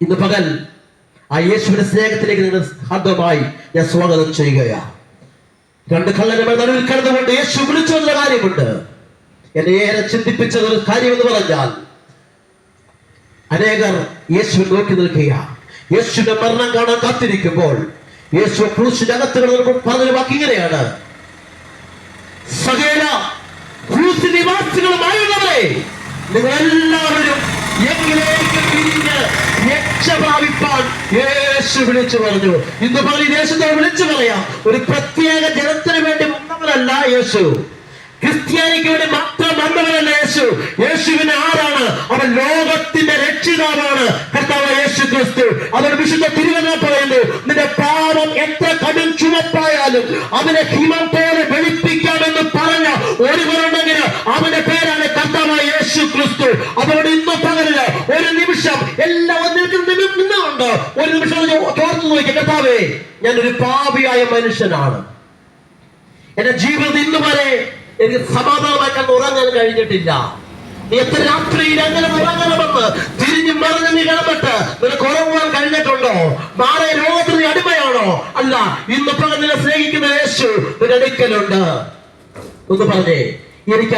ഇന്ന് പകൽ ആ യേശുവിന്റെ സ്നേഹത്തിലേക്ക് നിങ്ങൾ ഹാർദമായി ഞാൻ സ്വാഗതം ചെയ്യുകയാണ് രണ്ട് കള്ളന്മാർ നടുവിൽ കിടന്നുകൊണ്ട് യേശു വിളിച്ചുള്ള കാര്യമുണ്ട്. എന്നെ ഏറെ ചിന്തിപ്പിച്ച ഒരു കാര്യം എന്ന് പറഞ്ഞാൽ അനേകർ യേശു നോക്കി നിൽക്കുക യേശുവിന്റെ മരണം കാണാൻ കാത്തിരിക്കുമ്പോൾ യേശു ക്രൂശിന്റെ അകത്ത് കിടന്നപ്പോൾ പറഞ്ഞൊരു വാക്ക് ഇങ്ങനെയാണ്. സകല ക്രൂസ് നിവാസികളുമായുള്ളവരെ നിങ്ങൾ എല്ലാവരും എങ്കിലേക്ക് തിരിഞ്ഞ് രക്ഷ പ്രാപിപ്പാൻ യേശു വിളിച്ചു പറഞ്ഞു. ഇന്ന് പകൽ ഈ വിളിച്ചു പറയാം. ഒരു പ്രത്യേക ജനത്തിന് വേണ്ടി വന്നവരല്ല യേശു. ക്രിസ്ത്യാനിക്ക് വേണ്ടി മാത്രം വന്നവരല്ല യേശു. യേശുവിന് ആരാണ്? അവൻ ലോകത്തിന്റെ രക്ഷിതാവാണ്. കർത്താവ് യേശു ക്രിസ്തു. അവൻ വിശുദ്ധ തിരുവന പറയുന്നു നിന്റെ പാപം എത്ര കടും ചുമപ്പായാലും ഹിമം പോലെ വെളുപ്പിക്കാമെന്ന് പറഞ്ഞ ഒരുവരുണ്ടെങ്കിൽ അവന്റെ പേരാണ് കർത്താവ് യേശു ക്രിസ്തു. അതുകൊണ്ട് ഒരു നിമിഷം തുറന്നു ചോർന്നു നോക്കി കർത്താവേ ഞാനൊരു പാപിയായ മനുഷ്യനാണ്. എന്റെ ജീവിതത്തിൽ ഇന്ന് വരെ എനിക്ക് സമാധാനമായി കണ്ട് ഉറങ്ങാൻ കഴിഞ്ഞിട്ടില്ല. നീ എത്ര രാത്രിയിൽ എങ്ങനെ ഉറങ്ങണമെന്ന് തിരിഞ്ഞു മറിഞ്ഞ് നീ കിടന്നിട്ട് നിനക്ക് ഉറങ്ങുവാൻ കഴിഞ്ഞിട്ടുണ്ടോ? നാളെ രോഗത്തിന് നീ അടിമയാണോ? അല്ല ഇന്ന് പകൽ സ്നേഹിക്കുന്ന യേശു നിനടുക്കലുണ്ട് ഒന്ന് പറഞ്ഞേ എനിക്ക്